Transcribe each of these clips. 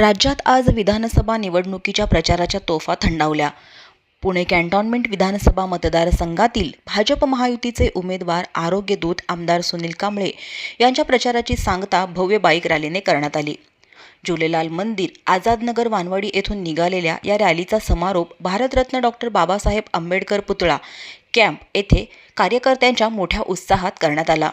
राज्यात आज विधानसभा निवडणुकीच्या प्रचाराच्या तोफा थंडावल्या. पुणे कॅन्टॉन्मेंट विधानसभा मतदारसंघातील भाजप महायुतीचे उमेदवार आरोग्य दूत आमदार सुनील कांबळे यांच्या प्रचाराची सांगता भव्य बाईक रॅलीने करण्यात आली. झुलेलाल मंदिर आझादनगर वानवाडी येथून निघालेल्या या रॅलीचा समारोप भारतरत्न डॉक्टर बाबासाहेब आंबेडकर पुतळा कॅम्प येथे कार्यकर्त्यांच्या मोठ्या उत्साहात करण्यात आला.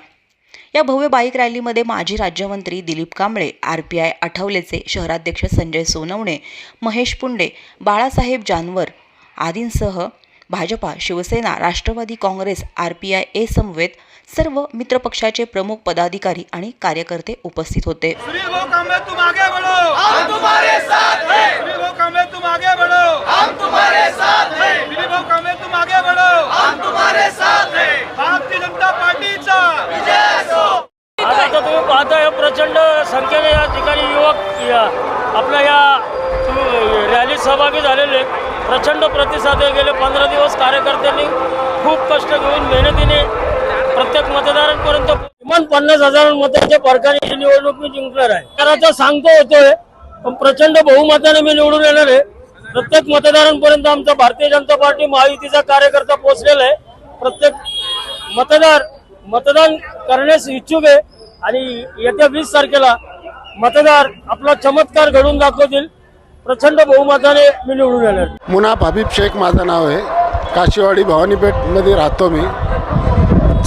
या भव्य बाईक रॅलीमध्ये माजी राज्यमंत्री Dilip Kamble R P I आठवलेचे शहराध्यक्ष संजय सोनवणे महेश पुंडे बाळासाहेब जानवर आदींसह Bhajpa Shivsena Rashtrawadi Congress R P I A समवेत सर्व मित्रपक्षाचे प्रमुख पदाधिकारी आणि कार्यकर्ते उपस्थित होते. सुनील भाऊ पन्नास हजार मतांच्या फरकाने ही निवडणूक मी जिंकणार आहे. तर आता सांगतो होतोय पण प्रचंड बहुमताने मी निवडून येणार आहे. प्रत्येक मतदारांपर्यंत आमचा भारतीय जनता पार्टी महायुतीचा कार्यकर्ता पोहोचलेला आहे. प्रत्येक मतदार मतदान करण्यास इच्छुक आहे. आणि येत्या वीस तारखेला मतदार आपला चमत्कार घडून दाखवतील. प्रचंड बहुमताने मी निवडून येणार मुनाफ हबीब शेख माझं नाव आहे. काशीवाडी भवानीपेठमध्ये राहतो मी.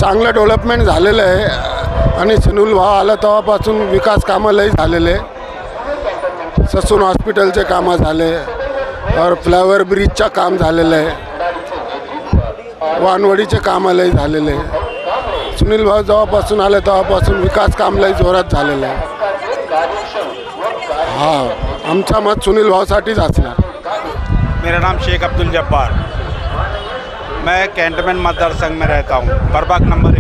चांगलं डेव्हलपमेंट झालेलं आहे. आणि सुनील भाव आला तेव्हापासून विकास कामं लई झालेले. ससून हॉस्पिटलचे कामं झाले. और फ्लॉवर ब्रिजचं काम झालेलं. आहे वानवडीचे कामं लई झालेले. सुनील भाऊ जेव्हापासून आले तेव्हापासून विकास काम लई जोरात झालेलं. आहे हा आमचा मत सुनील भाऊसाठीच असणार. मेरा नाम शेख अब्दुल जब्बार. मैं कैंटमेंट मतदार संघ में रहता हूँ. प्रभाग नंबर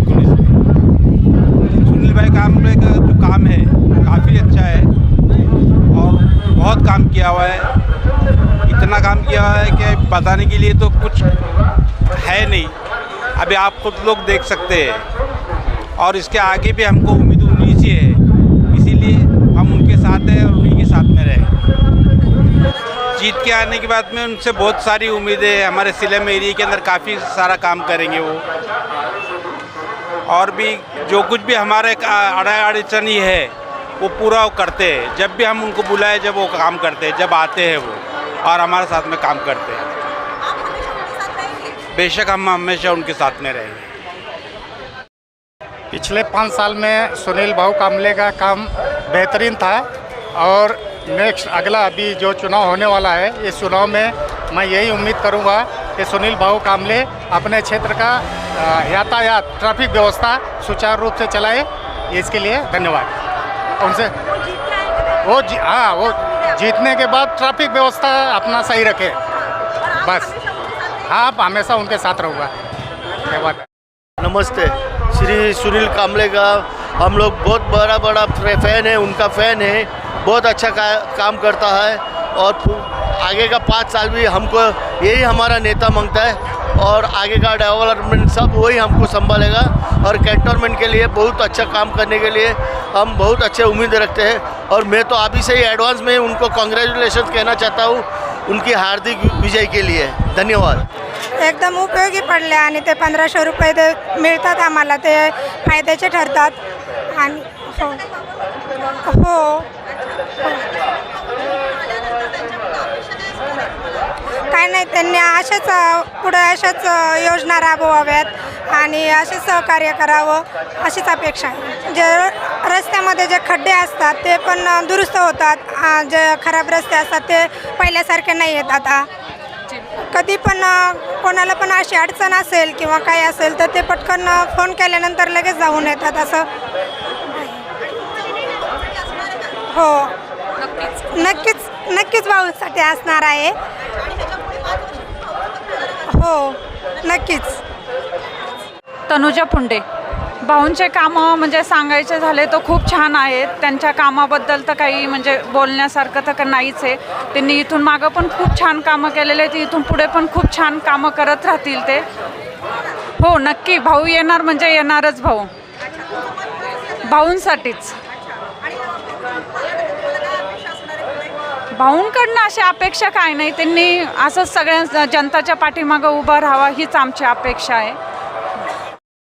काम है, काफ़ी अच्छा है। और बहुत काम किया हुआ है। इतना काम किया हुआ है कि बताने के लिए तो कुछ है नहीं। अभी आप खुद लोग देख सकते हैं। और इसके आगे भी हमको उम्मीद उन्हीं से है। इसीलिए हम उनके साथ हैं और उन्हीं के साथ में रहें। जीत के आने के बाद में उनसे बहुत सारी उम्मीदें हमारे सिलम एरिया के अंदर काफ़ी सारा काम करेंगे वो। और भी जो कुछ भी हमारे अड़ा अड़चनी है वो पूरा वो करते हैं। जब भी हम उनको बुलाए, जब वो काम करते हैं, जब आते हैं वो, और हमारे साथ में काम करते हैं। बेशक हम हमेशा उनके साथ में रहेंगे। पिछले पाँच साल में सुनील भाऊ कामले का काम बेहतरीन था, और नेक्स्ट अगला अभी जो चुनाव होने वाला है, इस चुनाव में मैं यही उम्मीद करूँगा कि सुनील भाऊ कामले अपने क्षेत्र का यातायात ट्रैफ़िक व्यवस्था सुचारू रूप से चलाए इसके लिए धन्यवाद। उनसे वो जी हाँ वो जीतने के बाद ट्रैफ़िक व्यवस्था अपना सही रखे। बस। हाँ हमेशा उनके साथ रहूँगा। धन्यवाद। नमस्ते। श्री सुनील कामले का हम लोग बहुत बड़ा बड़ा फ़ैन है उनका फ़ैन है बहुत अच्छा का, काम करता है और आगे का पाँच साल भी हमको यही हमारा नेता माँगता है और आगे का डेवलपमेंट सब वही हमको संभालेगा और कैंटोनमेंट के लिए बहुत अच्छा काम करने के लिए हम बहुत अच्छे उम्मीद रखते हैं। और मैं तो अभी से ही एडवांस में उनको कॉन्ग्रेचुलेशन कहना चाहता हूँ उनकी हार्दिक विजय के लिए। धन्यवाद। एकदम उपयोगी पडले ते पंधराशे रुपये ते मिळतात आम्हाला, ते फायद्याचे ठरतात. हो. हो. नाही त्यांनी अशाच पुढं पुढे अशाच योजना राबवाव्यात आणि असे सहकार्य करावं अशीच अपेक्षा आहे. जे रस्त्यामध्ये जे खड्डे असतात ते पण दुरुस्त होतात. जे खराब रस्ते असतात ते पहिल्यासारखे नाही येत आता. कधी पण कोणाला पण अशी अडचण असेल किंवा काही असेल तर ते पटकन फोन केल्यानंतर लगेच जाऊन येतात असं हो. नक्कीच नक्कीच भाऊसाठी असणार आहे. हो नक्कीच. तनुजा फुंडे भाऊंचे कामं म्हणजे सांगायचे झाले तर खूप छान आहेत. त्यांच्या कामाबद्दल तर काही म्हणजे बोलण्यासारखं तर नाहीच आहे. त्यांनी इथून मागं पण खूप छान कामं केलेले आहेत. इथून पुढे पण खूप छान कामं करत राहतील ते. हो नक्की. भाऊ येणार म्हणजे येणारच भाऊ. भाऊंसाठीच. भाऊंकडनं अशी अपेक्षा काय नाही? त्यांनी असंच सगळ्या जनताच्या पाठीमागं उभं राहावं हीच आमची अपेक्षा आहे.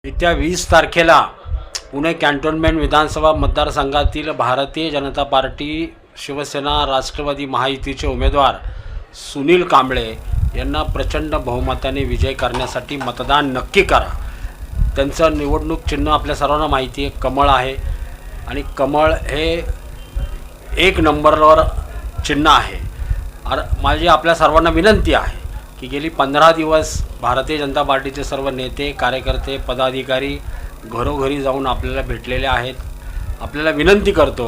येत्या वीस तारखेला पुणे कॅन्टोन्मेंट विधानसभा मतदारसंघातील भारतीय जनता पार्टी शिवसेना राष्ट्रवादी महायुतीचे उमेदवार सुनील कांबळे यांना प्रचंड बहुमताने विजय करण्यासाठी मतदान नक्की करा. त्यांचं निवडणूक चिन्ह आपल्या सर्वांना माहिती आहे कमळ आहे. आणि कमळ हे एक नंबरवर चिन्ह आहे. अर माझी आपल्या सर्वांना विनंती आहे की गेली पंधरा दिवस भारतीय जनता पार्टीचे सर्व नेते कार्यकर्ते पदाधिकारी घरोघरी जाऊन आपल्याला भेटलेले आहेत. आपल्याला विनंती करतो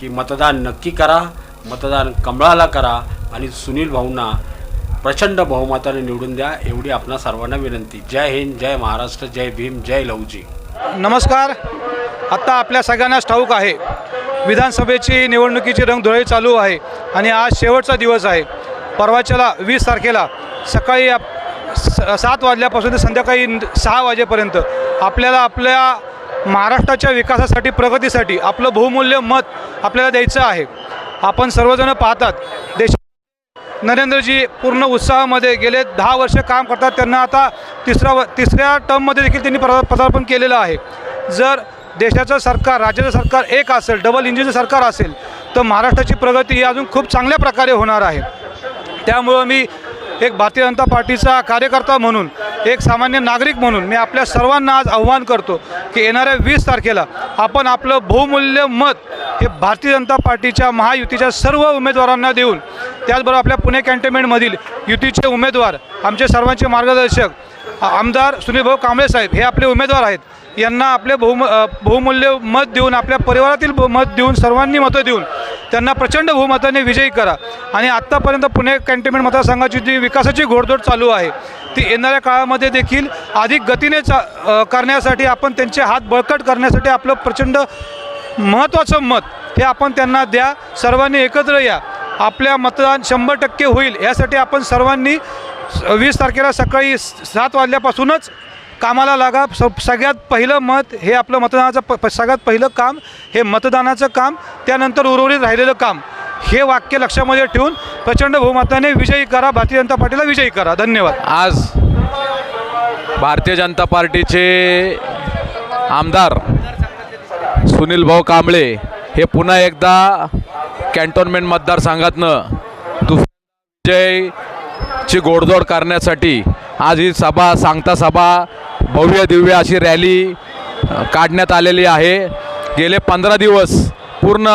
की मतदान नक्की करा मतदान कमळाला करा आणि सुनील भाऊंना प्रचंड बहुमताने निवडून द्या एवढी आपणा सर्वांना विनंती. जय हिंद जय महाराष्ट्र जय भीम जय लवजी नमस्कार. आत्ता आपल्या सगळ्यांनाच ठाऊक आहे. विधानसभेची निवडणुकीची रंगधुळी चालू आहे आणि आज शेवटचा दिवस आहे. परवाच्याला वीस तारखेला सकाळी आप स- सात वाजल्यापासून ते संध्याकाळी सहा वाजेपर्यंत आपल्याला आपल्या महाराष्ट्राच्या विकासासाठी प्रगतीसाठी आपलं बहुमूल्य मत आपल्याला द्यायचं आहे. आपण सर्वजण पाहतात देश नरेंद्रजी पूर्ण उत्साहामध्ये गेले दहा वर्ष काम करतात त्यांना आता तिसरा व तिसऱ्या टर्ममध्ये देखील त्यांनी पदार्पण केलेलं आहे. जर देशाचं सरकार राज्याचं सरकार एक असेल डबल इंजिनचं सरकार असेल तर महाराष्ट्राची प्रगती ही अजून खूप चांगल्या प्रकारे होणार आहे. त्यामुळं मी एक भारतीय जनता पार्टीचा कार्यकर्ता म्हणून एक सामान्य नागरिक म्हणून मी आपल्या सर्वांना आज आव्हान करतो की येणाऱ्या वीस तारखेला आपण आपलं बहुमूल्य मत हे भारतीय जनता पार्टीच्या महायुतीच्या सर्व उमेदवारांना देऊन त्याचबरोबर आपल्या पुणे कॅन्टोन्मेंटमधील युतीचे उमेदवार आमचे सर्वांचे मार्गदर्शक आमदार सुनीलभाऊ कांबळे साहेब हे आपले उमेदवार आहेत. यांना आपले बहुम बहुमूल्य मत देऊन आपल्या परिवारातील मत देऊन सर्वांनी मतं देऊन त्यांना प्रचंड बहुमताने विजयी करा. आणि आत्तापर्यंत पुणे कॅन्टोन्मेंट मतदारसंघाची जी विकासाची घोडदौड चालू आहे ती येणाऱ्या काळामध्ये देखील अधिक गतीने चा करण्यासाठी आपण त्यांचे हात बळकट करण्यासाठी आपलं प्रचंड महत्त्वाचं मत हे आपण त्यांना द्या. सर्वांनी एकत्र या. आपल्या मतदान शंभर टक्के होईल यासाठी आपण सर्वांनी वीस तारखेला सकाळी सात वाजल्यापासूनच कामाला लागा. स सगळ्यात पहिलं मत हे आपलं मतदानाचं प प- सगळ्यात पहिलं काम हे मतदानाचं काम त्यानंतर उर्वरित राहिलेलं काम. हे वाक्य लक्षामध्ये ठेवून प्रचंड बहुमताने विजयी करा भारतीय जनता पार्टीला विजयी करा. धन्यवाद. आज भारतीय जनता पार्टीचे आमदार सुनील भाऊ कांबळे हे पुन्हा एकदा कॅन्टोन्मेंट मतदारसंघातनं दुसऱ्या ची गोडदोड करण्यासाठी आज ही सभा सांगता सभा भव्य दिव्य अशी रॅली काढण्यात आलेली आहे. गेले पंधरा दिवस पूर्ण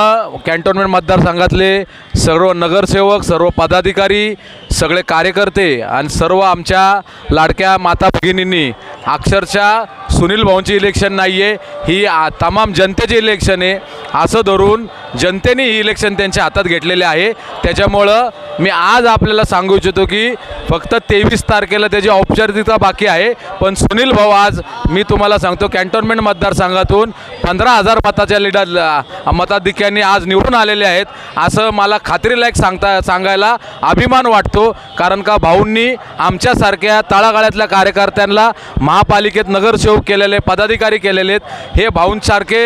कॅन्टोन्मेंट मतदारसंघातले सर्व नगरसेवक सर्व पदाधिकारी सगळे कार्यकर्ते आणि सर्व आमच्या लाडक्या माता भगिनींनी अक्षरशः सुनील भाऊंची इलेक्शन नाही आहे ही आ- तमाम जनतेची इलेक्शन आहे. असं धरून जनतेने ही इलेक्शन त्यांच्या हातात घेतलेले आहे. त्याच्यामुळं मी आज आपल्याला सांगू इच्छितो की फक्त तेवीस तारखेला त्याची औपचारिकता बाकी आहे. पण सुनील भाऊ आज मी तुम्हाला सांगतो कॅन्टोन्मेंट मतदारसंघातून पंधरा हजार मताच्या लिडर मताधिक्यांनी आज निवडून आलेले आहेत. असं मला खात्रीलायक सांगता सांगायला अभिमान वाटतो. कारण का भाऊंनी आमच्यासारख्या तळागाळ्यातल्या कार्यकर्त्यांना महापालिकेत नगरसेवक केलेले पदाधिकारी केलेले आहेत. हे भाऊंसारखे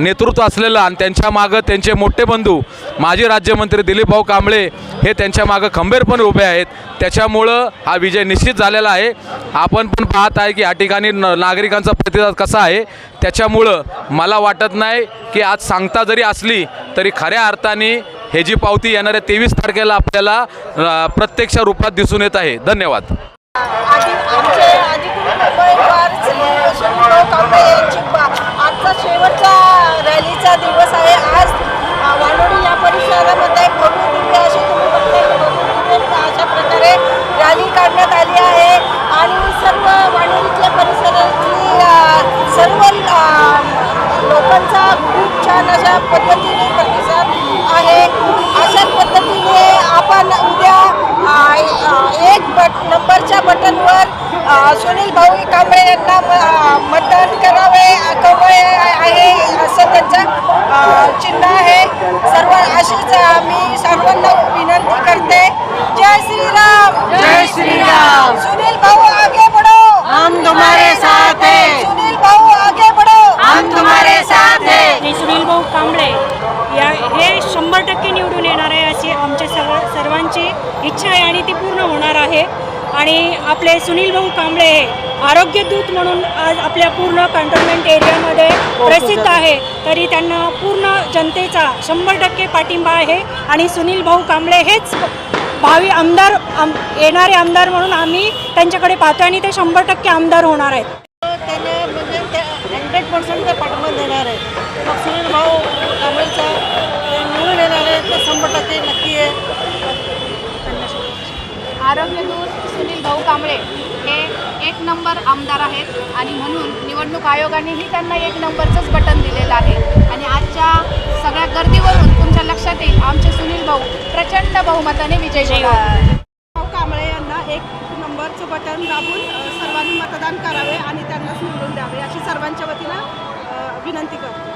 नेतृत्व असलेलं आणि त्यांच्या मागं त्यांचे मोठे बंधू माजी राज्यमंत्री दिलीप भाऊ कांबळे हे त्यांच्या मागं खंबीरपणे उभे आहेत. त्याच्यामुळं हा विजय निश्चित झालेला आहे. आपण पण पाहत आहे की या ठिकाणी न नागरिकांचा प्रतिसाद कसा आहे. त्याच्यामुळं मला वाटत नाही की आज सांगता जरी असली तरी खऱ्या अर्थाने हे जी पावती येणाऱ्या तेवीस तारखेला आपल्याला प्रत्यक्ष रूपात दिसून येत आहे. धन्यवाद. आजचा शेवटचा रॅलीचा दिवस आहे. आज वानोडी या परिसरामध्ये रॅली काढण्यात आली आहे आणि सर्व वानोडीच्या परिसरातली सर्व लोकांचा खूप छान अशा पद्धतीने प्रतिसाद आहे. अशाच पद्धतीने आपण एक बट नंबरच्या बटनवर सुनील भाऊ कांबळे यांना मतदान करावे कवळे आहे असं त्यांचं चिन्ह आहे. सर्व अशीच मी सर्वांना विनंती करते. जय श्रीराम! जय श्रीराम! सुनील भाऊ आगे बढ़ो! हम तुम्हारे साथ हैं। सुनील भाऊ आगे बढ़ो! हम तुम्हारे साथ हैं। सुनील भाऊ कांबळे। या हे शंभर टक्के निवडून येणार आहे अशी आमच्या सर्व सर्वांची इच्छा आहे आणि ती पूर्ण होणार आहे. आणि आपले सुनील भाऊ कांबळे हे आरोग्यदूत म्हणून आज आपल्या पूर्ण कॅन्टोन्मेंट एरियामध्ये हो, प्रसिद्ध आहे. तरी त्यांना पूर्ण जनतेचा शंभर टक्के पाठिंबा आहे आणि सुनील भाऊ कांबळे हेच भावी आमदार आम येणारे आमदार म्हणून आम्ही त्यांच्याकडे पाहतो आणि ते शंभर टक्के आमदार होणार आहेत. त्यांना म्हणजे हंड्रेड पर्सेंट ते पाठिंबा देणार आहे. सुनील भाऊ कांबळेचा निवडून येणार आहे ते शंभर टक्के नक्की आहे. आरोग्यदूत सुनील भाऊ कांबळे हे एक नंबर आमदार आहेत आणि म्हणून निवडणूक आयोगानेही त्यांना एक नंबरचंच बटन दिलेलं आहे. आणि आजच्या सगळ्या गर्दीवरून तुमच्या लक्षात येईल आमचे सुनील भाऊ प्रचंड बहुमताने विजयी भाऊ कांबळे यांना एक नंबरचं बटन दाबून सर्वांनी मतदान करावे आणि त्यांनाच निवडून द्यावे अशी सर्वांच्या वतीनं विनंती करतो.